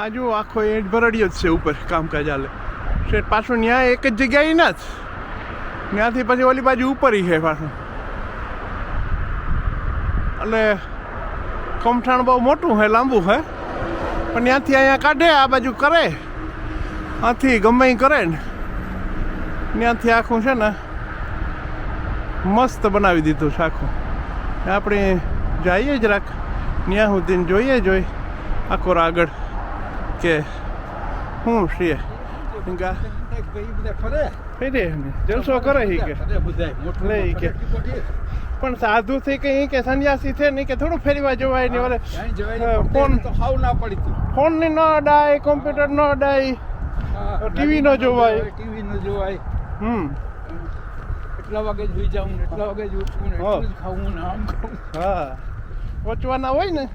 આ જો આખો એડ ભરડિયો જ છે ઉપર, કામકાજ હાલે. શેઠ પાછું ન્યાય એક જ જગ્યાએ ના જ. ત્યાંથી પછી ઓલી બાજુ ઉપર છે પાછું. એટલે કમઠાણ બહુ મોટું છે લાંબુ છે પણ ત્યાંથી અહીંયા કાઢે, આ બાજુ કરે. આથી ગમે કરે ને. ત્યાંથી આખું છે ને મસ્ત બનાવી દીધું છે આખું. આપણે જઈએ જ રાખ ત્યાં સુધી જોઈએ જોઈ આખો આગળ કે શું છે જલસો કરે હી કે? ઈ કે. પણ સાધુ થી કે કે સંન્યાસી છે નહીં કે થોડું ફેરવા જવાય ને ઓલે ફોન ફોનની ન અડાય કોમ્પ્યુટર ન અડાય. ટીવી ન જોવાય. ટીવી ન જોવાય. હમ. એટલા વાગે જોઈ જાઉં એટલા વાગે જ ઉઠવું ને હા. એટલું જ ખાવું ને આમ ખાવું. હા. વચવાના હોય ને?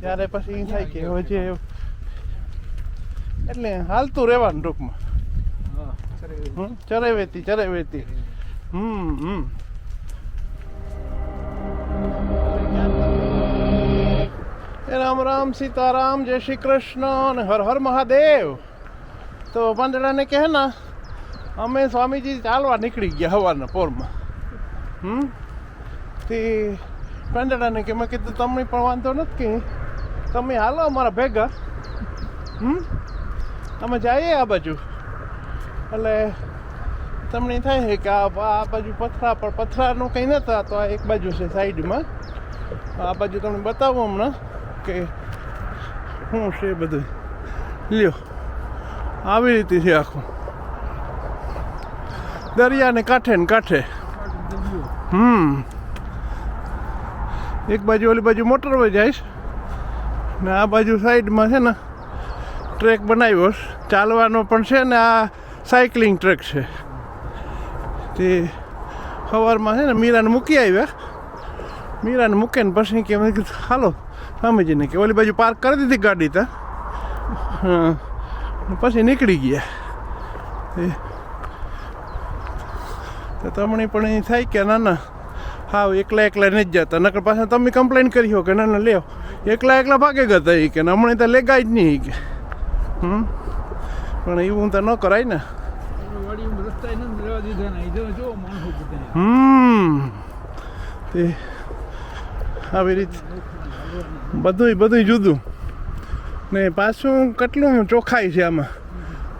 ત્યારે પછી એ થાય કે હવે જે એટલે હાલતું રહેવાનું ટૂંકમાં. ચરે વેતી ચરે વેતી હમ. હમ રામ રામ, સીતારામ, જય શ્રી કૃષ્ણ અને હર હર મહાદેવ. તો પાંદડાને કહે ને, અમે સ્વામીજી ચાલવા નીકળી ગયા હવારના પોરમાં. હમ? તે પાંદડાને કે મેં કીધું તમને પણ વાંધો નથી તમે હાલો અમારા ભેગા. હમ? અમે જઈએ આ બાજુ. એટલે તમને થાય છે કે આ આ બાજુ પથરા પણ પથરાનું કંઈ નતા તો આ એક બાજુ છે સાઈડમાં. આ બાજુ તમને બતાવું હમણાં કે શું છે બધું. લ્યો આવી રીતે છે આખું. દરિયાને કાંઠે ને કાંઠે. હમ. એક બાજુ ઓલી બાજુ મોટરવે છે ને આ બાજુ સાઈડમાં છે ને ટ્રેક બનાવ્યો ચાલવાનો પણ છે ને આ સાયકલિંગ ટ્રેક છે. તે સવારમાં છે ને મીરાને મૂકી આવ્યા. મીરાને મૂકીને પછી કે મેં કીધું, હાલો, સ્વામીજીને કે. ઓલી બાજુ પાર્ક કરી દીધી ગાડી ત્યાં હા. પછી નીકળી ગયા. તો તમને પણ એ થાય કે ના ના હાવ એકલા એકલા જ જતા. નકર પાછા તમે કમ્પ્લેન કરી હો કે ના ના, લ્યો. એકલા એકલા ભાગે ગતા એ કે હમણાં તો લેગાય જ નહીં કે. હમ? પણ એવું તો ન કરાય ને. નથી હમ. તે આવી રીતે બધુંય બધુંય જુદું. ને પાછું કેટલું ચોખાઈ છે આમાં?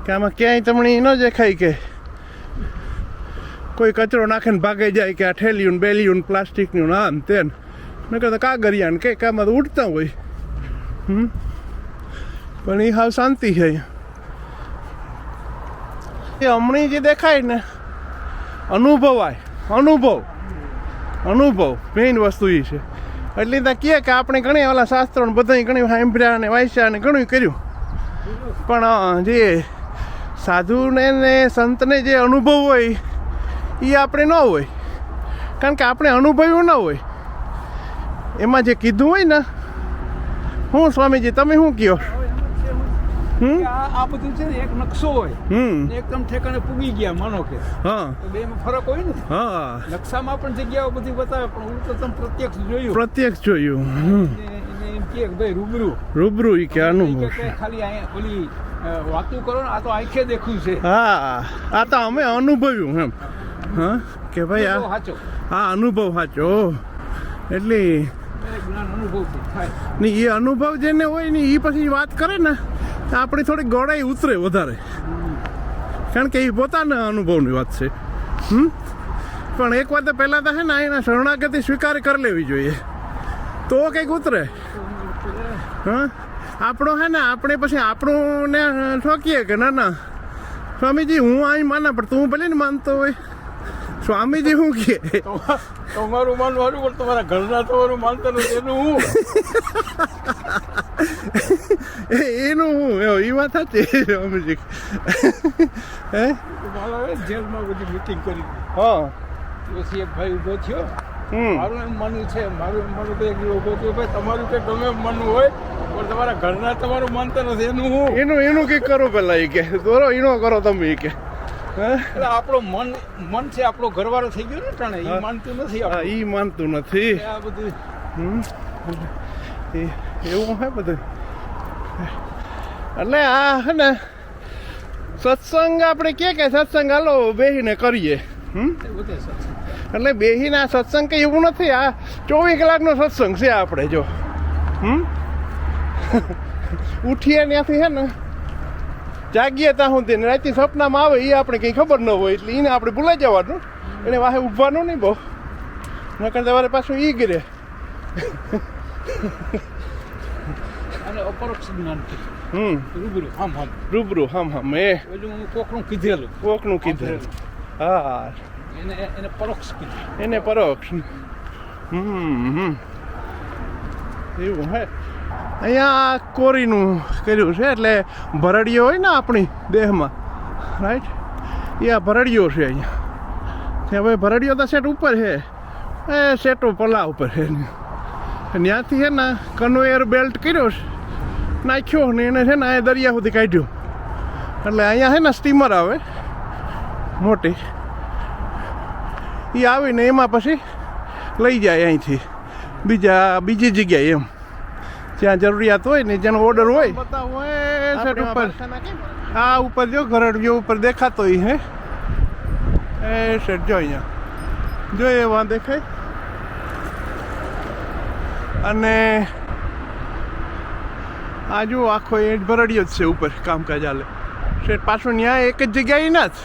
કે આમાં ક્યાંય તમને ન દેખાય કે કોઈ કચરો નાખીને ભાગે જાય કે આ ઠેલિયું બેલિયું પ્લાસ્ટિકનું ને તેન મેં તો કાગરિયા ને કંઈક આમાં તો ઉડતા હોય. હમ? પણ એ હાવ શાંતિ છે એ હમણાં જે દેખાય ને, અનુભવાય, અનુભવ અનુભવ મેઇન વસ્તુ એ છે. એટલે ત્યાં કહે કે આપણે ઘણી ઓલા શાસ્ત્રો ને બધા ઘણી સાંભળ્યા ને, વાંચ્યા ને ઘણું કર્યું. પણ જે સાધુને ને સંતને જે અનુભવ હોય એ આપણે ન હોય. કારણ કે આપણે અનુભવ્યું ન હોય. એમાં જે કીધું હોય ને હું સ્વામીજી તમે શું કહો આ આ બધું છે ને એક નકશો હોય. એકદમ ઠેકાણે પૂગી ગયા માનો કે. હા. તો બેમાં ફરક હોય ને? હા. નકશામાં પણ જગ્યાઓ બધી બતાવે પણ હું તો તમે પ્રત્યક્ષ જોયું. પ્રત્યક્ષ જોયું. કે ભાઈ રૂબરૂ. રૂબરૂ ઈ કે અનુભવ ખાલી અહીંયા ઓલી વાતું કરો ને આ તો આંખે દેખ્યું છે. હા. આ તો અમે અનુભવ્યું એમ. હા? કે ભાઈ આ આ અનુભવ સાચો એટલે ને એ અનુભવ જેને હોય ને એ પછી વાત કરે ને તો આપણી થોડી ગોળાઈ ઉતરે વધારે. કારણ કે એ પોતાના અનુભવની વાત છે. હમ? પણ એક વાત પહેલાં તો છે ને એના શરણાગતિ સ્વીકાર કરી લેવી જોઈએ. તો કંઈક ઉતરે. હા? આપણો હે ને આપણે પછી આપણું ને ઠોકીએ કે ના ના. સ્વામીજી હું અહીં માના પણ તું ભલે ને માનતો હોય. સ્વામીજી શું કે? તમારું માનવાનું પણ તમારા ઘરના તમારું માનતા નથી એનું હું? એનું હું એ વાત સાચી. સ્વામીજી. હે? જેલમાં બધી મીટિંગ કરી. હા. પછી એક ભાઈ ઊભો થયો. મારું એમ માનવું છે મારું એમ માનવું કે ઊભો થયો ભાઈ તમારું કે ગમે એમ માનવું હોય પણ તમારા ઘરના તમારું માનતા નથી એનું હું? એનું એનું કંઈક કરો પેલા એ કે. દોરો એનો કરો તમે એ કે. એટલે આપણો મન મન છે આપણો ઘરવાળો થઈ ગયો ને ટાણે એ માનતું નથી હા એ માનતું નથી. આ બધું એવું હે બધું? એટલે આ હે ને સત્સંગ આપણે કે કે સત્સંગ? હાલો બેહીને કરીએ. હમ? એટલે બેહીને આ સત્સંગ કંઈ એવું નથી આ ચોવીસ કલાકનો સત્સંગ છે આપણે જો. હમ? ઉઠીએ ત્યાંથી હે ને જાગીએ ત્યાં સુધી ને રાતે સપનામાં આવે એ આપણે કંઈ ખબર ન હોય એટલે એને આપણે ભૂલાઈ જવાનું. એને વાહે ઉભવાનું નહીં બહુ. નકર તમારે પાછું ઈ ગીરે હમ. રૂબરૂ આમ આમ રૂબરૂ હમ હમ. એ. કોકનું કીધેલું. કોકનું હા. એને એને પરોક્ષ કીધું. એને પરોક્ષ. હમ હમ. એવું હે. અહીંયા કોરીનું કર્યું છે, એટલે ભરડીઓ હોય ને આપણી દેહમાં રાઈટ એ આ ભરડીઓ છે અહીંયા. હવે ભરડીઓ તો સેટ ઉપર છે. એ સેટો પલા ઉપર છે. ત્યાંથી છે ને કન્વેયર બેલ્ટ કર્યો છે. નાખ્યો ને એને છે ને એ દરિયા સુધી કાઢ્યો. એટલે અહીંયા છે ને સ્ટીમર આવે, મોટી. એ આવીને એમાં પછી લઈ જાય અહીંથી. બીજા, બીજી જગ્યાએ એમ. જ્યાં જરૂરિયાત હોય ને જેનો ઓર્ડર હોય સેટ ઉપર. આ ઉપર જો ઘરડિયો ઉપર દેખાતો ઈ હે. એ સેટ જો અહીંયા. જો એ વાં દેખાય. અને આ જો આખો એ ભરડિયો જ છે ઉપર કામકાજ હાલે. સેટ પાછું ત્યાં એક જ જગ્યાએ ના જ.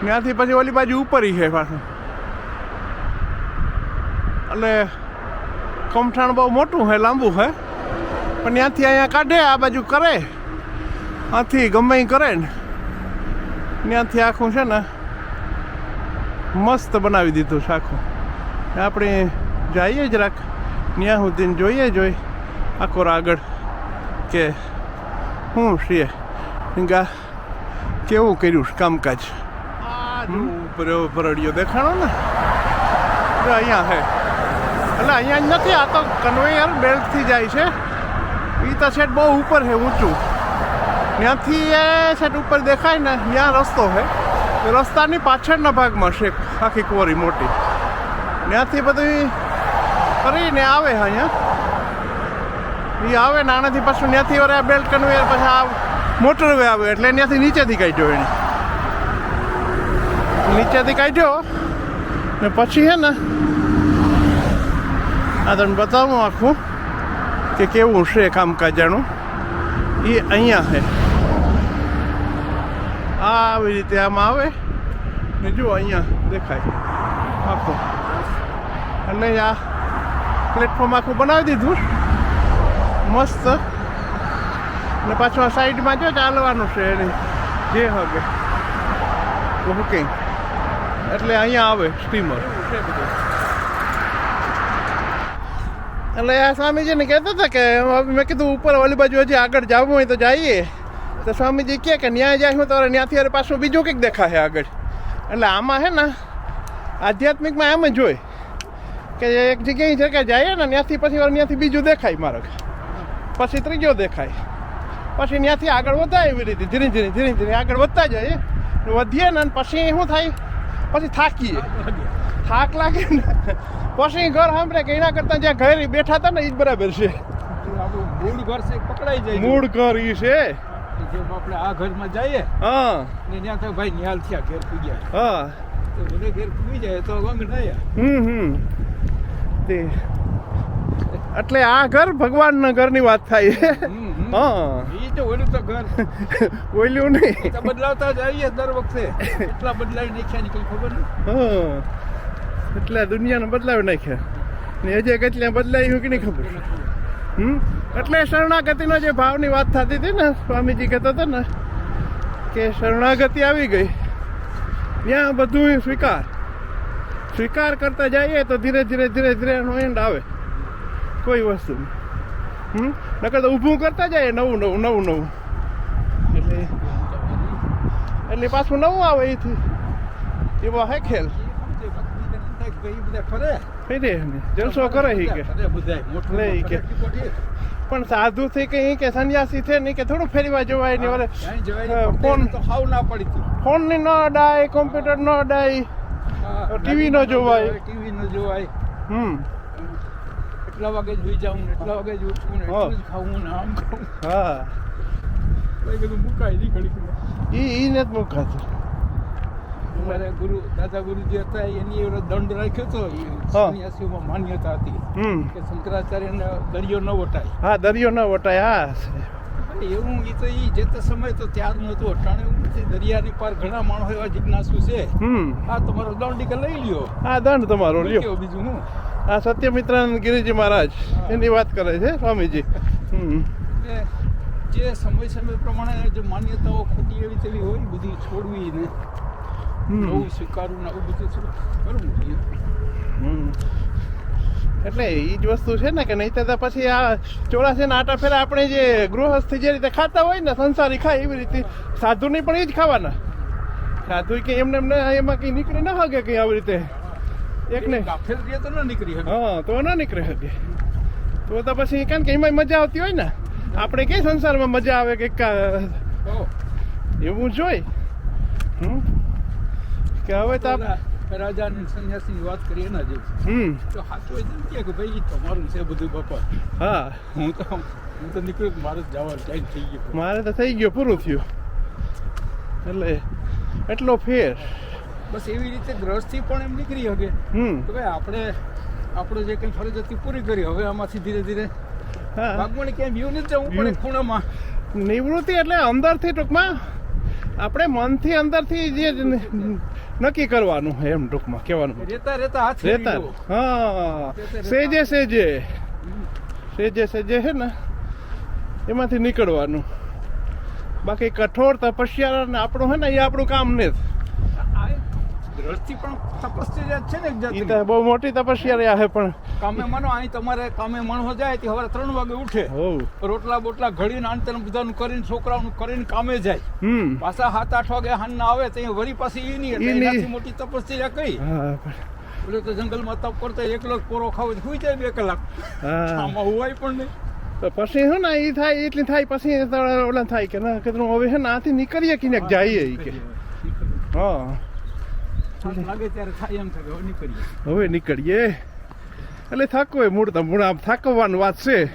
ત્યાંથી પછી ઓલી બાજુ ઉપર ઈ છે પાછું. એટલે કમઠાણ બહુ મોટું છે લાંબુ છે પણ ત્યાંથી અહીંયા કાઢે આ બાજુ કરે. આથી ગમે કરે ને. ત્યાંથી આખું છે ને મસ્ત બનાવી દીધું છે આખું. આપણે જઈએ જ રાખ. ત્યાં સુધી જોઈએ જોઈ આખો આગળ કે શું છે ગા કેવું કર્યું છે કામકાજ? ઉપર ભરડિયો દેખાણો ને? અહીંયા છે એટલે અહીંયા નથી, આ તો કન્વેયર બેલ્ટથી જાય છે. એ તો સેટ બહુ ઉપર છે, ઊંચું. ત્યાંથી એ સેટ ઉપર દેખાય ને, ત્યાં રસ્તો છે. રસ્તાની પાછળના ભાગમાં છે આખી કોરી મોટી. ત્યાંથી બધું કરીને આવે અહીંયા. એ આવે ને આનાથી પાછું ત્યાંથી વરે બેલ્ટ કન્વેયર પછી આ મોટરવે આવે, એટલે ત્યાંથી નીચેથી કાઢ્યો એને. નીચેથી કાઢ્યો ને પછી હે ને આ તમને બતાવું આખું કે કેવું છે કામકાજાનું. એ અહીંયા છે. આ આવી રીતે આમ આવે ને જુઓ અહીંયા દેખાય. આખું. અને આ પ્લેટફોર્મ આખું બનાવી દીધું. મસ્ત. ને પાછું આ સાઈડમાં જો ચાલવાનું છે એની. જે હગે બુકિંગ એટલે અહીંયા આવે સ્ટીમર છે બધું એટલે આ સ્વામીજીને કહેતા હતા કે મેં કીધું, ઉપર ઓલી બાજુ હજી આગળ જવું હોય તો જઈએ. તો સ્વામીજી કહે કે ન્યાય જાય, હું તો ત્યાંથી અરે પાછું બીજું કંઈક દેખાશે આગળ. એટલે આમાં હે ને, આધ્યાત્મિકમાં એમ જ હોય કે એક જગ્યાએ જગ્યાએ જઈએ ને ત્યાંથી પછી વાર ત્યાંથી બીજું દેખાય માર્ગ પછી ત્રીજો દેખાય. પછી ત્યાંથી આગળ વધાય એવી રીતે, ધીરે ધીરે ધીરે ધીરે આગળ વધતા જઈએ. વધીએ ને પછી શું થાય? પછી થાકીએ. થાક લાગે ને પછી ઘર સાંભળે કે એના કરતા જ્યાં ઘરે બેઠા હતા ને એ જ બરાબર છે. મૂળ ઘર છે પકડાઈ જાય મૂળ ઘર ઈ છે. જેમ આપણે આ ઘરમાં જઈએ હા. ને ત્યાં તો ભાઈ નિહાલ થયા ઘેર પૂગ્યા. હા. તો બધે ઘેર પૂગી જાય તો વંગ થયા હમ હમ. તે એટલે આ ઘર ભગવાનના ઘરની વાત થાય. હા. ઈ તો ઓલું તો ઘર. ઓલ્યું એ નહીં બદલાવતા જઈએ દર વખતે. એટલા બદલાવી નાખ્યા નીકળી ખબર નહીં. હા. એટલે દુનિયાને બદલાવી નાખ્યા. ને હજી કેટલા બદલાયું કે નહીં ખબર? હમ? એટલે શરણાગતિનો જે ભાવની વાત થતી હતી ને, સ્વામીજી કહેતા હતા ને, કે શરણાગતિ આવી ગઈ. ત્યાં બધું સ્વીકાર. સ્વીકાર કરતા જઈએ તો ધીરે ધીરે ધીરે ધીરે એનો એન્ડ આવે. કોઈ વસ્તુ હમ? નકર તો ઊભું કરતા જાય નવું નવું નવું નવું. એટલે એટલે પાછું નવું આવે એથી. એવો હે ખેલ. ફરે જલસો કરે હી કે. લે કે. પણ સાધુ થી કે કે સંન્યાસી છે ને કે થોડું ફેરવા જવાય ને વરે. ફોન તો હાવ ના પડી હતી ફોનની ન અડાય કોમ્પ્યુટર ન અડાય ટીવી ન જોવાય. ટીવી નો જોવાય હમ એટલા વાગે જ હોઈ જાઉં ને એટલા વાગે જ ઉઠવું ને. એટલું જ ખાવું ને આમ ખાવું હા તો બધું મુકાય નહીં ઘડી ઈ ઈ નથી મુકાતું અમારે ગુરુ દાદા ગુરુજી હતા એની એવો દંડ રાખ્યો હતો માન્યતા હતી કે શંકરાચાર્યને દરિયો ન વટાય. હા દરિયો ન વટાય હા. એવું એ તો એ જે તે સમય તો ત્યારનું હતું અટાણે દરિયાની પાર ઘણા માણસો એવા જિજ્ઞાસુ છે. આ તમારો દંડ કે લઈ લ્યો. આ દંડ તમારો લ્યો. બીજું હું. આ સત્યમિત્રાનંદ ગિરિજી મહારાજ એની વાત કરે છે સ્વામીજી. હમ. જે સમય સમય પ્રમાણે જે માન્યતાઓ ખોટી એવી તેવી હોય બધી છોડવી ને. નવું સ્વીકારવું ને આવું બધું કરવું જોઈએ. એટલે એ જ વસ્તુ છે ને કે નહીં તો પછી આ ચોરાસીના આટા ફેરા આપણે જે ગૃહસ્થ જે રીતે ખાતા હોય ને સંસારી ખાય એવી રીતે સાધુની પણ એ જ ખાવાના. સાધુ કે એમને એમને એમાં કઈ નીકળે ના હગે કઈ આવી રીતે. એક ને. રહે તો ન નીકળી હા તો ના નીકળે હગે તો તો પછી કારણ કે એમાં મજા આવતી હોય ને. આપણે કઈ સંસારમાં મજા આવે કે કા- એવું જોઈ હમ. કે હવે તો રાજાની સંન્યાસીની વાત કરીએ એના જેવું. હમ. તો હાથો તો કહે કે ભાઈ તમારું છે બધું બપોર હા. હું તો હું તો નીકળ્યો મારે જ જવાનું ટાઈમ થઈ ગયો. મારે તો થઈ ગયો પૂરું થયું. એટલે એટલો ફેર. બસ એવી રીતે ગ્રહસ્થી પણ એમ નીકળી શકે. હમ. કે ભાઈ આપણે આપણે જે કંઈ ફરજ હતી પૂરી કરી. હવે આમાંથી ધીરે ધીરે હા. વાગમણી ક્યાંય વ્યૂ નથી જવું પડે. ખૂણામાં. નિવૃત્તિ એટલે અંદરથી ટૂંકમાં આપણે મનથી અંદરથી જે નક્કી કરવાનું એમ ટૂંકમાં કહેવાનું. રેતા રેતા રેતા હા. સેજે સેજે. સેજે સેજે છે ને એમાંથી નીકળવાનું. બાકી કઠોર તપસ્યા ને આપણું હે ને એ આપણું કામ ને દ્રષ્ટિ પણ તપસ્યા છે ને. બહુ મોટી તપસ્યા રહ્યા છે પણ કામે માનો અહીં તમારે કામે માણસો જાય તે હવે ત્રણ વાગે ઉઠે. રોટલા બોટલા ઘડીને આંતર બધાનું કરીને છોકરાઓનું કરીને કામે જાય. પાછા સાત આઠ વાગે હાંજના આવે તો વળી પાછી એ નહીં. એનાથી મોટી તપસ્યા કઈ એટલે તો જંગલમાં તપ કરતા એકલો કોરો ખાવો સુઈ જાય બે કલાક. હા. આમાં હોય પણ નહીં. તો પછી શું ને એ થાય એટલી થાય પછી ઓલા થાય કે ના કે હવે છે ને આથી નીકળીએ કે જઈએ એ કે. હા. હવે નીકળીએ. એટલે થાકવો મૂળ તો મૂળ આમ થાકવાનું વાત છે.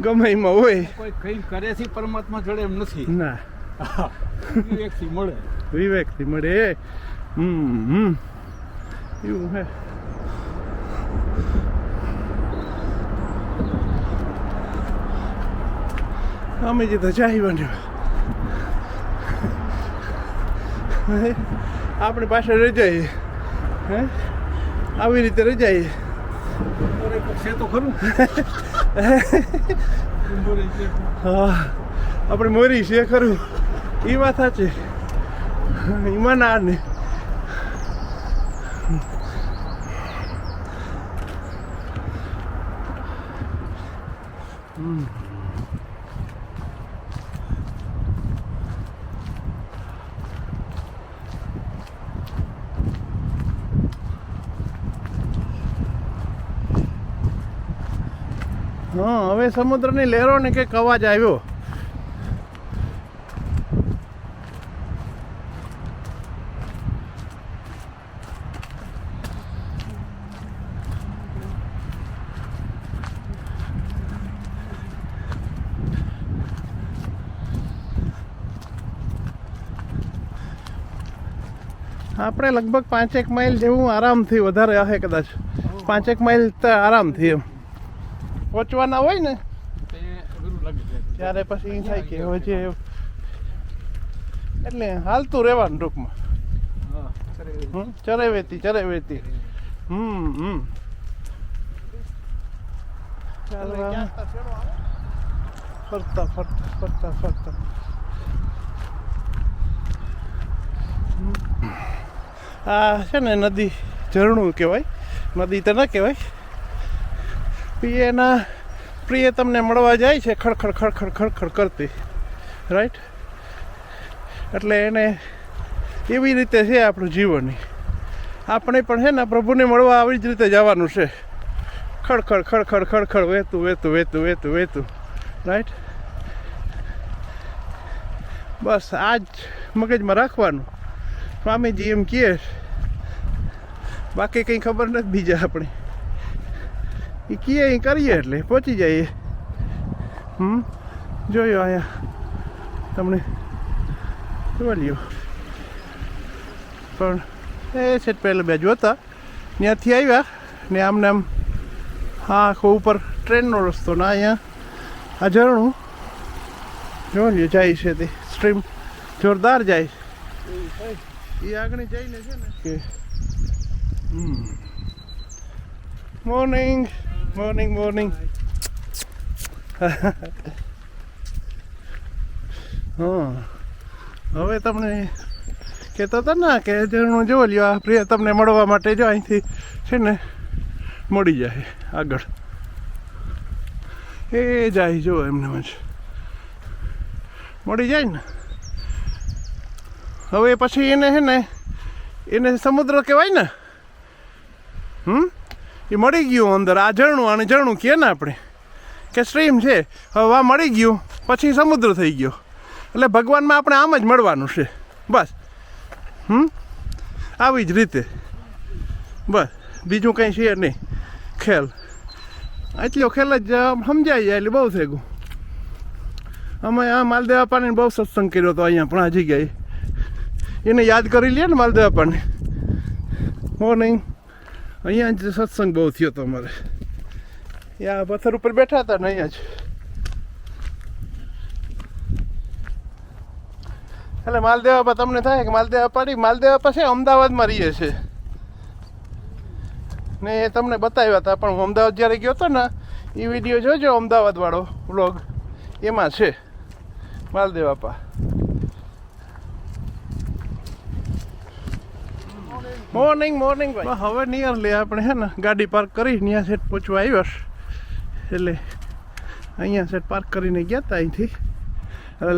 ગમે એમાં હોય. કોઈ કઈ કરે છે પરમાત્મા જોડે એમ નથી. ના. વિવેકથી મળે. વિવેકથી મળે હમ હમ. એવું હે. અમે જે તો ચાહી બન્યો આપણે પાછળ રજાઈએ. હે? આવી રીતે રહી જઈએ અરે પણ છે તો ખરું. હા આપણે મોરી છે ખરું. એ વાત સાચી. એમાં ના ને હા હવે સમુદ્રની લહેરોને કંઈક અવાજ આવ્યો. આપણે લગભગ પાંચેક માઇલ જેવું આરામથી વધારે હશે કદાચ. પાંચેક માઇલ તો આરામથી એમ. પહોંચવાના હોય ને. ત્યારે પછી એ થાય કે હવે જે એટલે હાલતું રહેવાનું ટૂંકમાં. હા, ખરે. હમ ચરે વેતી ચરે વેતી હમ હમ ફરતા ફરતા ફરતા ફરતા. આ છે ને નદી ઝરણું કહેવાય. નદી તો ના કહેવાય. પ્રિયના પ્રિય તમને મળવા જાય છે ખડખડ ખડખડ ખડખડ કરતી. રાઈટ એટલે એને એવી રીતે છે આપણું જીવનની આપણે પણ છે ને પ્રભુને મળવા આવી જ રીતે જવાનું છે. ખડખડ ખડખડ ખડખડ વહેતું વહેતું વહેતું વહેતું વહેતું. રાઈટ બસ આ જ મગજમાં રાખવાનું. સ્વામીજી એમ કહે બાકી કંઈ ખબર નથી બીજા આપણે. એ કીએ એ કરીએ એટલે પહોંચી જઈએ હમ, જોયો અહીંયા તમને જોવા લ્યો. પણ એ છે પહેલાં બે જોતા ત્યાંથી આવ્યા ને આમને આમ હા આખો ઉપર ટ્રેનનો રસ્તો ને અહીંયા આ ઝરણું જો લ્યો, જાય છે તે સ્ટ્રીમ. જોરદાર જાય. એ આગળ જઈને છે ને કે મોર્નિંગ મોર્નિંગ મોર્નિંગ હા હવે તમને કહેતા હતા ને કે ઝરણું જોવો લ્યો, આ પ્રિય તમને મળવા માટે જો અહીંથી છે ને મળી જાય આગળ. એ જાય જો એમને જ. મળી જાય ને. હવે પછી એને છે ને, એને સમુદ્ર કહેવાય ને? હમ? એ મળી ગયું અંદર, આ ઝરણું અને ઝરણું કહે ને આપણે? કે સ્ટ્રીમ છે? હવે આ મળી ગયું, પછી સમુદ્ર થઈ ગયો. એટલે ભગવાનમાં આપણે આમ જ મળવાનું છે. બસ. હમ? આવી જ રીતે. બસ. બીજું કંઈ છે નહીં. ખેલ. એટલો ખેલ જ સમજાય જાય એટલે બહુ થઈ ગયું અમે આ માલદેવા પાણી બહુ સત્સંગ કર્યો હતો અહીંયા, પણ આ જગ્યાએ. એને યાદ કરી લે ને માલદેવા પાણી હો મોર્નિંગ અહીંયા જ સત્સંગ બહુ થયો હતો અમારે. ત્યાં પથ્થર ઉપર બેઠા હતા ને અહીંયા જ. એટલે માલદેવ તમને થાય કે માલદેવ પાડી માલદેવ છે, અમદાવાદમાં રહીએ છે ને એ તમને બતાવ્યા હતા, પણ હું અમદાવાદ જ્યારે ગયો હતો ને, એ વીડિયો જોજો અમદાવાદવાળો વ્લોગ. એમાં છે, માલદેવ મોર્નિંગ મોર્નિંગ ભાઈ. હવે નિયરલી આપણે હે ને, ગાડી પાર્ક કરી ત્યાં સેટ પહોંચવા આવ્યા એટલે અહીંયા સેટ પાર્ક કરીને ગયા હતા અહીંથી.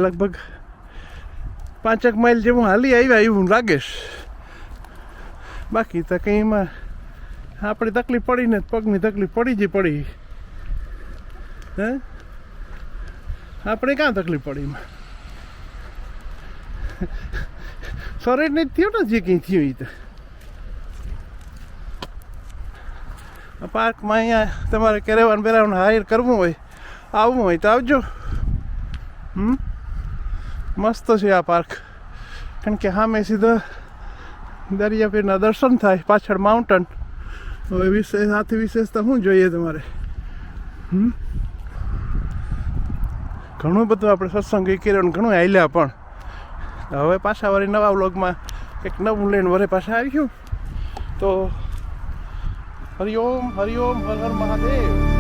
લગભગ પાંચેક માઇલ જેવું હાલી આવ્યા એવું લાગે છે. બાકી તો કંઈ એમાં આપણે તકલીફ પડીને પગની તકલીફ પડી જ પડી. હે? આપણે ક્યાં તકલીફ પડી એમાં? શરીરને થયું ને જે કંઈ થયું એ તો. પાર્કમાં અહીંયા તમારે કેરેવાન બેરાવન હાયર કરવું હોય, આવવું હોય તો આવજો. હમ? મસ્ત છે આ પાર્ક. કારણ કે સામે સીધો દરિયાપીરના દર્શન થાય, પાછળ માઉન્ટન. હવે વિશેષ, આથી વિશેષતા શું જોઈએ તમારે? હમ? ઘણું બધું આપણે સત્સંગ કર્યો ને ઘણું હાલ્યા પણ. હવે પાછા વળી નવા વ્લોગમાં એક નવું લઈને વરે પાછા આવ્યું તો હરિઓમ હરિઓમ હર હર મહાદેવ